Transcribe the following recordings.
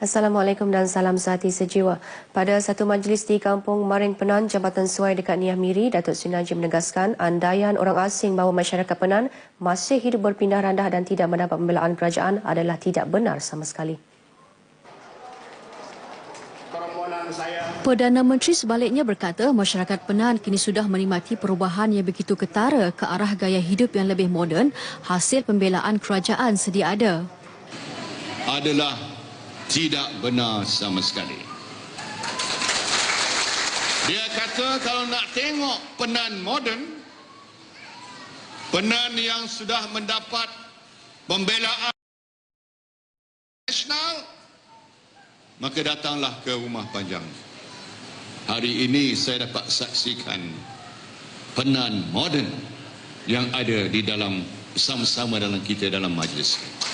Assalamualaikum dan salam sehati sejiwa. Pada satu majlis di Kampung Maring Penan, Jambatan Suai dekat Niah Miri, Datuk Sri Najib menegaskan andaian orang asing bahawa masyarakat Penan masih hidup berpindah randah dan tidak mendapat pembelaan kerajaan adalah tidak benar sama sekali. Perdana Menteri sebaliknya berkata masyarakat Penan kini sudah menikmati perubahan yang begitu ketara ke arah gaya hidup yang lebih moden hasil pembelaan kerajaan sedia ada. Adalah tidak benar sama sekali. Dia kata kalau nak tengok penan moden, penan yang sudah mendapat pembelaan nasional, maka datanglah ke rumah panjang. Hari ini saya dapat saksikan penan moden yang ada di dalam sama-sama dalam kita dalam majlis ini.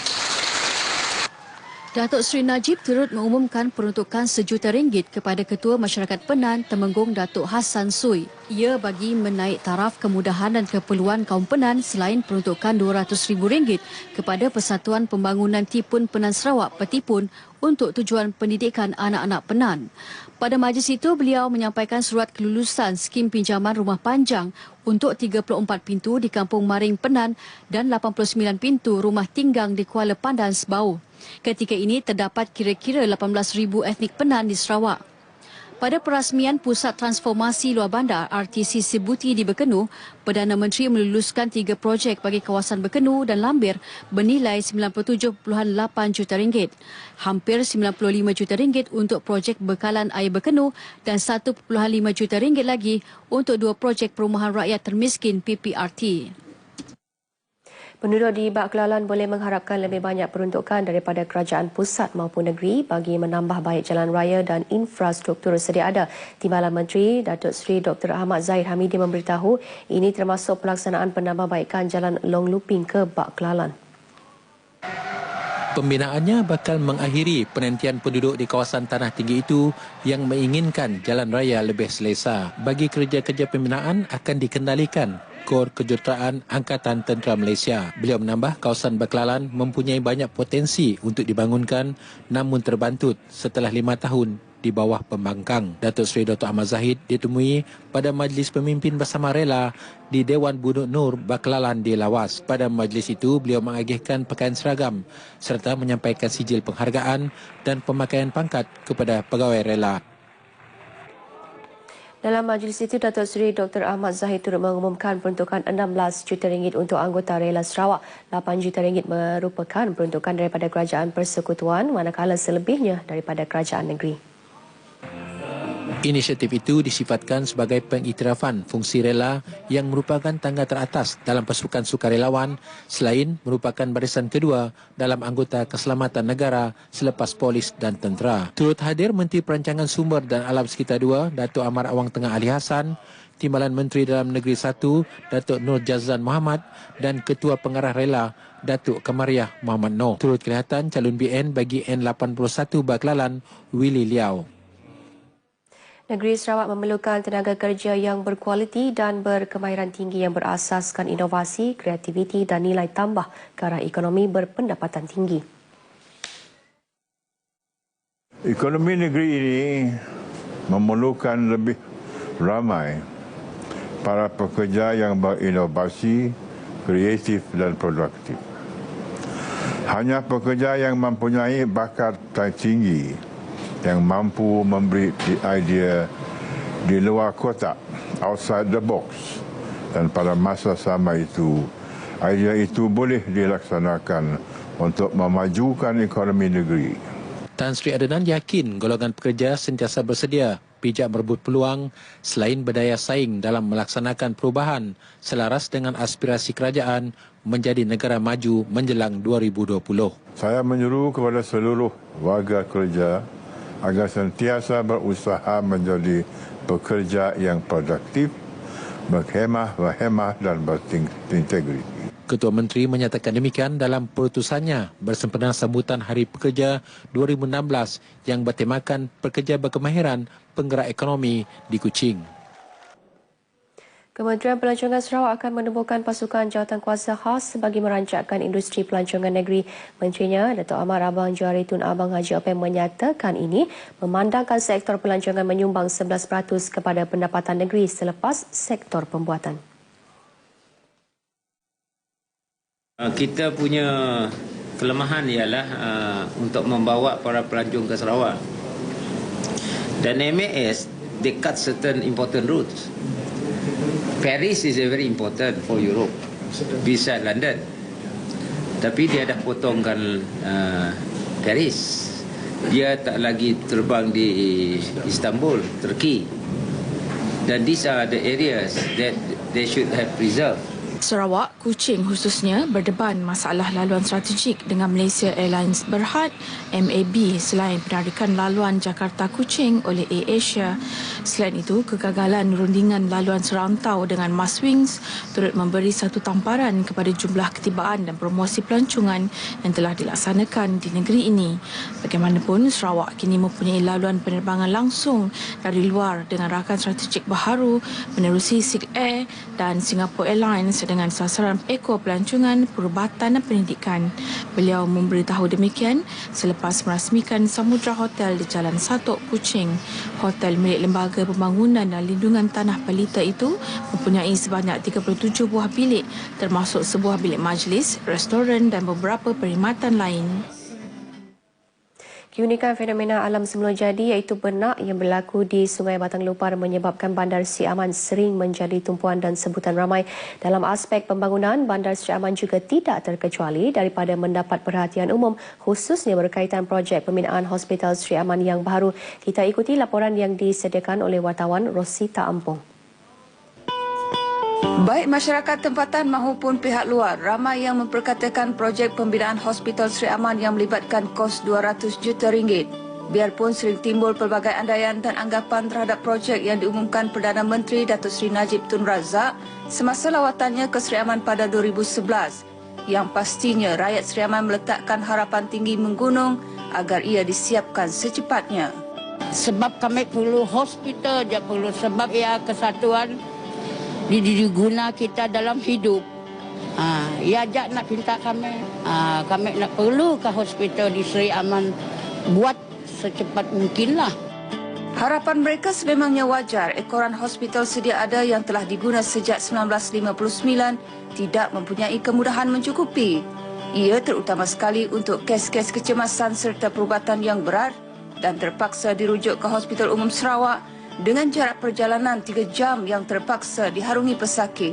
Datuk Seri Najib turut mengumumkan peruntukan sejuta ringgit kepada Ketua Masyarakat Penan Temenggung Datuk Hassan Sui. Ia bagi menaik taraf kemudahan dan keperluan kaum Penan selain peruntukan RM200,000 kepada Persatuan Pembangunan Tipun Penan Sarawak Petipun untuk tujuan pendidikan anak-anak Penan. Pada majlis itu, beliau menyampaikan surat kelulusan skim pinjaman rumah panjang untuk 34 pintu di Kampung Maring Penan dan 89 pintu rumah tinggang di Kuala Pandan Sebau. Ketika ini terdapat kira-kira 18,000 etnik Penan di Sarawak. Pada perasmian Pusat Transformasi Luar Bandar RTC Sibuti di Bekenu, Perdana Menteri meluluskan tiga projek bagi kawasan Bekenu dan Lambir bernilai 97.8 juta ringgit. Hampir 95 juta ringgit untuk projek bekalan air Bekenu dan 1.5 juta ringgit lagi untuk dua projek perumahan rakyat termiskin PPRT. Penduduk di Bak Kelalan boleh mengharapkan lebih banyak peruntukan daripada kerajaan pusat maupun negeri bagi menambah baik jalan raya dan infrastruktur sedia ada. Timbalan Menteri Datuk Seri Dr. Ahmad Zahid Hamidi memberitahu ini termasuk pelaksanaan penambahbaikan jalan Long Looping ke Bak Kelalan. Pembinaannya bakal mengakhiri penantian penduduk di kawasan tanah tinggi itu yang menginginkan jalan raya lebih selesa. Bagi kerja-kerja pembinaan akan dikendalikan Kor Kejuruteraan Angkatan Tentera Malaysia. Beliau menambah kawasan Baklalan mempunyai banyak potensi untuk dibangunkan namun terbantut setelah lima tahun di bawah pembangkang. Datuk Seri Dr. Ahmad Zahid ditemui pada majlis pemimpin bersama rela di Dewan Bunuk Nur Baklalan di Lawas. Pada majlis itu, beliau mengagihkan pakaian seragam serta menyampaikan sijil penghargaan dan pemakaian pangkat kepada pegawai rela. Dalam majlis itu, Datuk Seri Dr. Ahmad Zahid turut mengumumkan peruntukan 16 juta ringgit untuk anggota Rela Sarawak. 8 juta ringgit merupakan peruntukan daripada kerajaan persekutuan manakala selebihnya daripada kerajaan negeri. Inisiatif itu disifatkan sebagai pengiktirafan fungsi rela yang merupakan tangga teratas dalam pasukan sukarelawan selain merupakan barisan kedua dalam anggota keselamatan negara selepas polis dan tentera. Turut hadir Menteri Perancangan Sumber dan Alam Sekitar 2, Datuk Amar Awang Tengah Ali Hassan, Timbalan Menteri Dalam Negeri 1, Datuk Nur Jazan Muhammad dan Ketua Pengarah Rela, Datuk Kamariah Muhammad Noh. Turut kelihatan calon BN bagi N81 Baklalan, Willy Liao. Negeri Sarawak memerlukan tenaga kerja yang berkualiti dan berkemahiran tinggi yang berasaskan inovasi, kreativiti dan nilai tambah ke arah ekonomi berpendapatan tinggi. Ekonomi negeri ini memerlukan lebih ramai para pekerja yang berinovasi, kreatif dan produktif. Hanya pekerja yang mempunyai bakat tinggi yang mampu memberi idea di luar kotak, outside the box. Dan pada masa sama itu, idea itu boleh dilaksanakan untuk memajukan ekonomi negeri. Tan Sri Adenan yakin golongan pekerja sentiasa bersedia pijak merebut peluang selain berdaya saing dalam melaksanakan perubahan selaras dengan aspirasi kerajaan menjadi negara maju menjelang 2020. Saya menyuruh kepada seluruh warga kerja agar sentiasa berusaha menjadi pekerja yang produktif, berhemah, berhemah dan berintegriti. Ketua Menteri menyatakan demikian dalam perutusannya bersempena sambutan Hari Pekerja 2016 yang bertemakan pekerja berkemahiran penggerak ekonomi di Kuching. Kementerian Pelancongan Sarawak akan menubuhkan pasukan jawatan kuasa khas bagi merancangkan industri pelancongan negeri. Menterinya, Datuk Ahmad Abang Johari Tun Abang Haji Opem menyatakan ini memandangkan sektor pelancongan menyumbang 11% kepada pendapatan negeri selepas sektor pembuatan. Uh, Kita punya kelemahan ialah uh, untuk membawa para pelancong ke Sarawak. Dan MAS, they cut certain important routes. Paris is a very important for Europe, beside London. Tapi dia dah potongkan uh, Paris. Dia tak lagi terbang di Istanbul, Turki. Dan these are the areas that they should have preserved. Sarawak, Kuching khususnya berdeban masalah laluan strategik dengan Malaysia Airlines Berhad, MAB selain penarikan laluan Jakarta Kuching oleh AirAsia. Selain itu, kegagalan rundingan laluan serantau dengan Maswings turut memberi satu tamparan kepada jumlah ketibaan dan promosi pelancongan yang telah dilaksanakan di negeri ini. Bagaimanapun, Sarawak kini mempunyai laluan penerbangan langsung dari luar dengan rakan strategik baharu menerusi Sig Air dan Singapore Airlines dengan sasaran ekor pelancongan, perubatan dan pendidikan. Beliau memberitahu demikian selepas merasmikan Samudra Hotel di Jalan Satok, Kuching. Hotel milik Lembaga Pembangunan dan Lindungan Tanah Pelita itu mempunyai sebanyak 37 buah bilik termasuk sebuah bilik majlis, restoran dan beberapa perkhidmatan lain. Keunikan fenomena alam semula jadi iaitu benak yang berlaku di Sungai Batang Lupar menyebabkan Bandar Sri Aman sering menjadi tumpuan dan sebutan ramai. Dalam aspek pembangunan, Bandar Sri Aman juga tidak terkecuali daripada mendapat perhatian umum khususnya berkaitan projek pembinaan Hospital Sri Aman yang baru. Kita ikuti laporan yang disediakan oleh wartawan Rosita Ampong. Baik masyarakat tempatan maupun pihak luar, ramai yang memperkatakan projek pembinaan Hospital Sri Aman yang melibatkan kos 200 juta ringgit. Biarpun sering timbul pelbagai andaian dan anggapan terhadap projek yang diumumkan Perdana Menteri Datuk Seri Najib Tun Razak semasa lawatannya ke Sri Aman pada 2011, yang pastinya rakyat Sri Aman meletakkan harapan tinggi menggunung agar ia disiapkan secepatnya. sebab kami perlu hospital je perlu sebab ia kesatuan di diguna kita dalam hidup. Ha, ia ajak nak pinta kami. Ha, kami nak perlu ke hospital di Seri Aman buat secepat mungkin lah. Harapan mereka sememangnya wajar ekoran hospital sedia ada yang telah diguna sejak 1959 tidak mempunyai kemudahan mencukupi. Ia terutama sekali untuk kes-kes kecemasan serta perubatan yang berat dan terpaksa dirujuk ke Hospital Umum Sarawak dengan jarak perjalanan 3 jam yang terpaksa diharungi pesakit.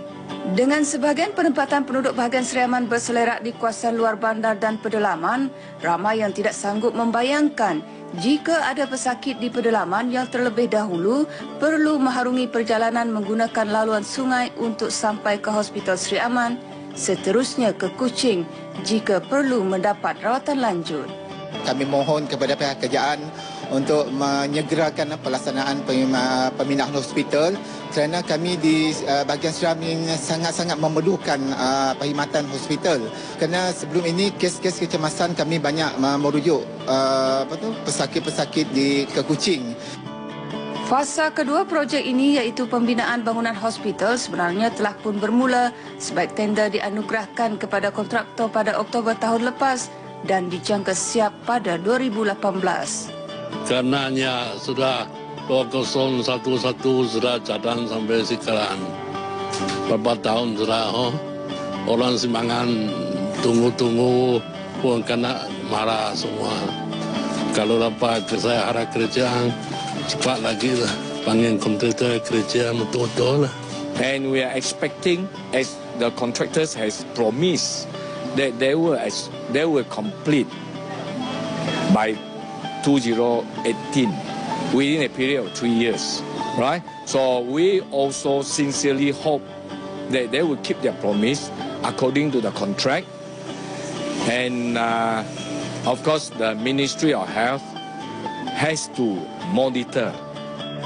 Dengan sebahagian penempatan penduduk bahagian Seriaman berselerak di kawasan luar bandar dan pedalaman, ramai yang tidak sanggup membayangkan jika ada pesakit di pedalaman yang terlebih dahulu perlu mengharungi perjalanan menggunakan laluan sungai untuk sampai ke Hospital Sri Aman, seterusnya ke Kuching jika perlu mendapat rawatan lanjut. kami mohon kepada pihak kerajaan untuk menyegerakan pelaksanaan pembina- pembinaan hospital kerana kami di uh, bahagian Seram ini sangat-sangat memerlukan uh, perkhidmatan hospital kerana sebelum ini kes-kes kecemasan kami banyak merujuk apa tu pesakit-pesakit di ke Kuching Fasa kedua projek ini iaitu pembinaan bangunan hospital sebenarnya telah pun bermula sebaik tender dianugerahkan kepada kontraktor pada Oktober tahun lepas dan dijangka siap pada 2018. Karenanya sudah 2011 sudah cadang sampai sekarang. Berapa tahun sudah oh. orang semangat tunggu-tunggu pun kena marah semua. Kalau dapat saya harap kerja cepat lagi lah. Panggil kontraktor kerja betul-betul lah. and we are expecting as the contractors has promised that they will as they will complete by 2018 within a period of three years right so we also sincerely hope that they will keep their promise according to the contract and uh, of course the ministry of health has to monitor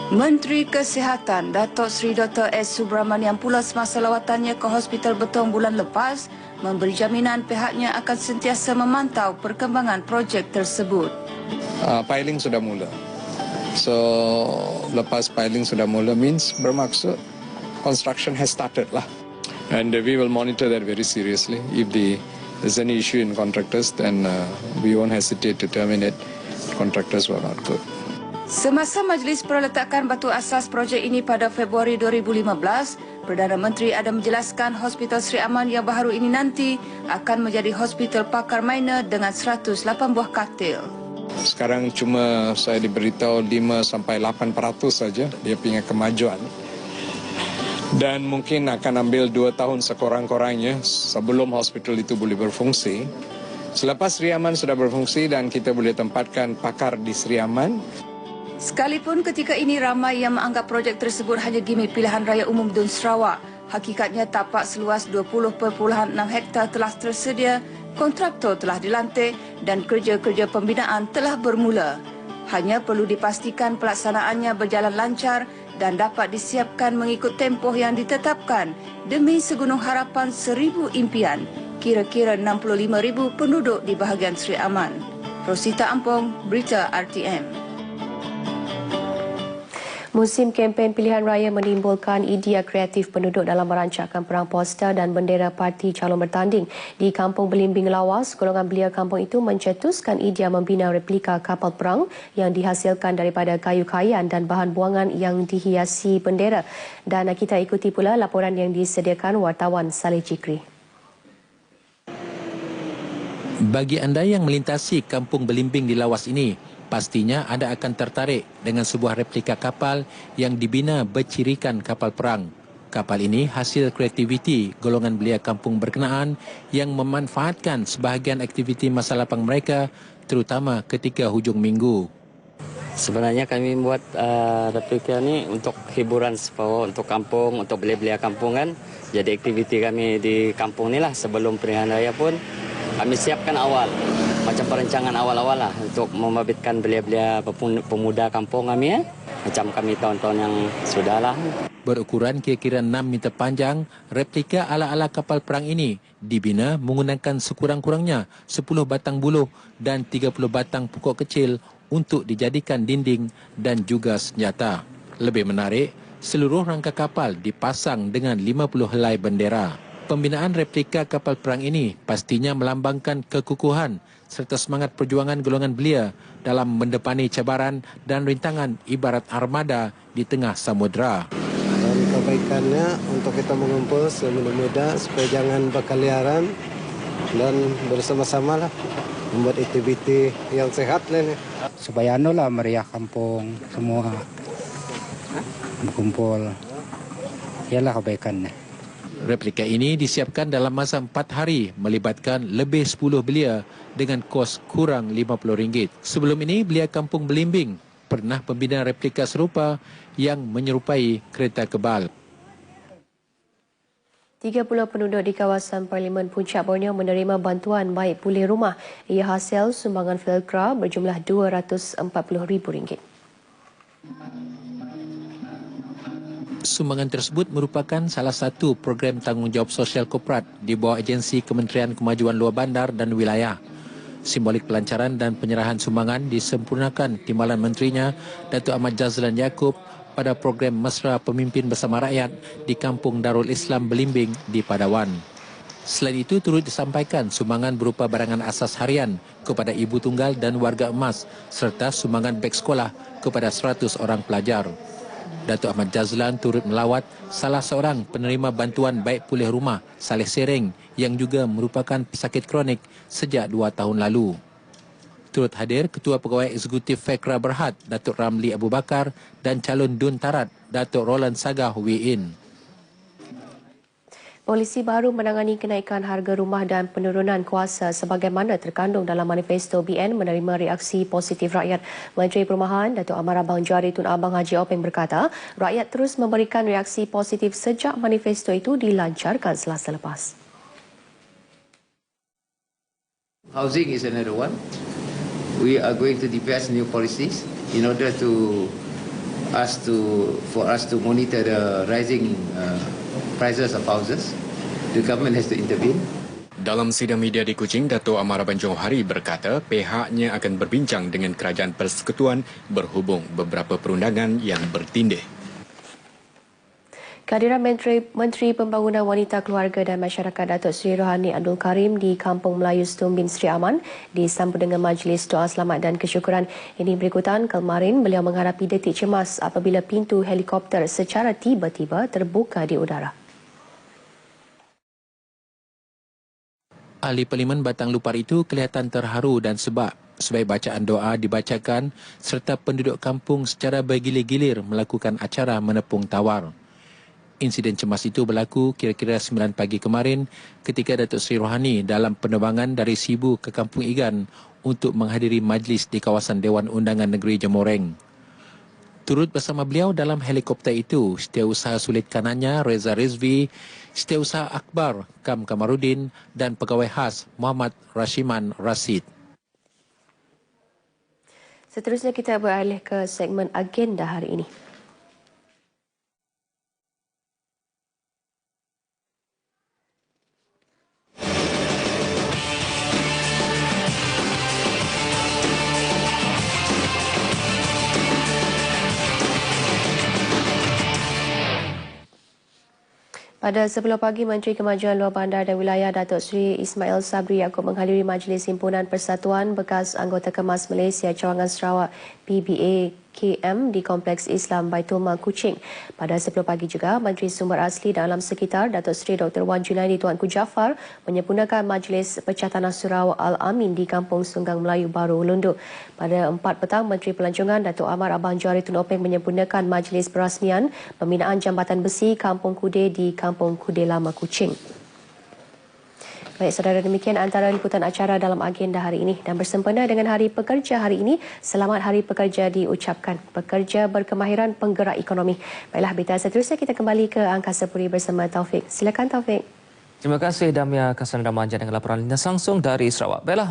Menteri Kesihatan Datuk Seri Dr. S. Subramaniam pula semasa lawatannya ke Hospital Betong bulan lepas memberi jaminan pihaknya akan sentiasa memantau perkembangan projek tersebut. Uh, piling sudah mula. So lepas piling sudah mula means bermaksud construction has started lah. And uh, we will monitor that very seriously. If the, there's any issue in contractors, then uh, we won't hesitate to terminate contractors who are not good. Semasa majlis perletakan batu asas projek ini pada Februari 2015, Perdana Menteri ada menjelaskan Hospital Sri Aman yang baru ini nanti akan menjadi hospital pakar minor dengan 108 buah katil. Sekarang cuma saya diberitahu 5 sampai 8% saja dia punya kemajuan. Dan mungkin akan ambil 2 tahun sekurang-kurangnya sebelum hospital itu boleh berfungsi. Selepas Sri Aman sudah berfungsi dan kita boleh tempatkan pakar di Sri Aman, Sekalipun ketika ini ramai yang menganggap projek tersebut hanya gimik pilihan raya umum Dun Sarawak, hakikatnya tapak seluas 20.6 hektar telah tersedia, kontraktor telah dilantik dan kerja-kerja pembinaan telah bermula. Hanya perlu dipastikan pelaksanaannya berjalan lancar dan dapat disiapkan mengikut tempoh yang ditetapkan demi segunung harapan seribu impian, kira-kira 65,000 penduduk di bahagian Sri Aman. Rosita Ampong, Berita RTM. Musim kempen pilihan raya menimbulkan idea kreatif penduduk dalam merancangkan perang poster dan bendera parti calon bertanding. Di Kampung Belimbing Lawas, golongan belia kampung itu mencetuskan idea membina replika kapal perang yang dihasilkan daripada kayu kayan dan bahan buangan yang dihiasi bendera. Dan kita ikuti pula laporan yang disediakan wartawan Saleh Cikri. Bagi anda yang melintasi Kampung Belimbing di Lawas ini, pastinya anda akan tertarik dengan sebuah replika kapal yang dibina bercirikan kapal perang. Kapal ini hasil kreativiti golongan belia kampung berkenaan yang memanfaatkan sebahagian aktiviti masa lapang mereka terutama ketika hujung minggu. Sebenarnya kami buat uh, replika ni untuk hiburan sepawa untuk kampung, untuk belia-belia kampung kan. Jadi aktiviti kami di kampung ni lah sebelum pernikahan raya pun kami siapkan awal macam perencangan awal-awal lah untuk membabitkan belia-belia pemuda kampung kami ya. Macam kami tahun-tahun yang sudah lah. Berukuran kira-kira 6 meter panjang, replika ala-ala kapal perang ini dibina menggunakan sekurang-kurangnya 10 batang buluh dan 30 batang pokok kecil untuk dijadikan dinding dan juga senjata. Lebih menarik, seluruh rangka kapal dipasang dengan 50 helai bendera. Pembinaan replika kapal perang ini pastinya melambangkan kekukuhan serta semangat perjuangan golongan belia dalam mendepani cabaran dan rintangan ibarat armada di tengah samudera. Dan kebaikannya untuk kita mengumpul semudah-mudah supaya jangan berkeliaran dan bersama-sama lah membuat aktiviti yang sehat lah ni. Supaya anu lah meriah kampung semua berkumpul. Ialah kebaikannya. Replika ini disiapkan dalam masa 4 hari melibatkan lebih 10 belia dengan kos kurang RM50. Sebelum ini, belia kampung Belimbing pernah pembinaan replika serupa yang menyerupai kereta kebal. 30 penduduk di kawasan Parlimen Puncak Borneo menerima bantuan baik pulih rumah. Ia hasil sumbangan Felcra berjumlah RM240,000. Sumbangan tersebut merupakan salah satu program tanggungjawab sosial korporat di bawah agensi Kementerian Kemajuan Luar Bandar dan Wilayah. Simbolik pelancaran dan penyerahan sumbangan disempurnakan Timbalan Menterinya Datuk Ahmad Jazlan Yaakob pada program Mesra Pemimpin Bersama Rakyat di Kampung Darul Islam Belimbing di Padawan. Selain itu turut disampaikan sumbangan berupa barangan asas harian kepada ibu tunggal dan warga emas serta sumbangan beg sekolah kepada 100 orang pelajar. Datuk Ahmad Jazlan turut melawat salah seorang penerima bantuan baik pulih rumah, Saleh Sereng, yang juga merupakan pesakit kronik sejak dua tahun lalu. Turut hadir Ketua Pegawai Eksekutif Fekra Berhad, Datuk Ramli Abu Bakar dan calon Dun Tarat, Datuk Roland Sagah Wee Polisi baru menangani kenaikan harga rumah dan penurunan kuasa sebagaimana terkandung dalam manifesto BN menerima reaksi positif rakyat. Menteri Perumahan Datuk Amar Abang Jari Tun Abang Haji Openg berkata, rakyat terus memberikan reaksi positif sejak manifesto itu dilancarkan selasa lepas. Housing is another one. We are going to devise new policies in order to us to for us to monitor the rising uh, prices of houses, the government has to intervene. Dalam sidang media di Kuching, Dato' Amar Abang Johari berkata pihaknya akan berbincang dengan kerajaan persekutuan berhubung beberapa perundangan yang bertindih. Kehadiran Menteri, Menteri Pembangunan Wanita Keluarga dan Masyarakat Datuk Seri Rohani Abdul Karim di Kampung Melayu Setumbin Sri Aman disambut dengan majlis doa selamat dan kesyukuran. Ini berikutan kemarin beliau menghadapi detik cemas apabila pintu helikopter secara tiba-tiba terbuka di udara. Ahli Parlimen Batang Lupar itu kelihatan terharu dan sebab sebaik bacaan doa dibacakan serta penduduk kampung secara bergilir-gilir melakukan acara menepung tawar. Insiden cemas itu berlaku kira-kira 9 pagi kemarin ketika Datuk Seri Rohani dalam penerbangan dari Sibu ke Kampung Igan untuk menghadiri majlis di kawasan Dewan Undangan Negeri Jemoreng. Turut bersama beliau dalam helikopter itu, Setiausaha Sulit Kanannya Reza Rizvi, Setiausaha Akbar Kam Kamarudin dan pegawai khas Muhammad Rashiman Rasid. Seterusnya kita beralih ke segmen agenda hari ini. Pada 10 pagi, Menteri Kemajuan Luar Bandar dan Wilayah Datuk Seri Ismail Sabri Yaakob menghadiri Majlis Himpunan Persatuan Bekas Anggota Kemas Malaysia Cawangan Sarawak PBA KM di Kompleks Islam Baitul Mal Kuching. Pada 10 pagi juga, Menteri Sumber Asli dan Alam Sekitar Datuk Seri Dr. Wan Junaidi Tuanku Jaafar menyempurnakan Majlis Pecah Tanah Surau Al-Amin di Kampung Sunggang Melayu Baru Ulundu. Pada 4 petang, Menteri Pelancongan Datuk Amar Abang Johari Tun Openg menyempurnakan Majlis Perasmian Pembinaan Jambatan Besi Kampung Kude di Kampung Kude Lama Kuching. Baik, saudara demikian antara liputan acara dalam agenda hari ini dan bersempena dengan Hari Pekerja hari ini, selamat Hari Pekerja diucapkan. Pekerja berkemahiran penggerak ekonomi. Baiklah, berita seterusnya kita kembali ke Angkasa Puri bersama Taufik. Silakan Taufik. Terima kasih Damia Kasandra Manja dengan laporan lintas langsung dari Sarawak. Baiklah,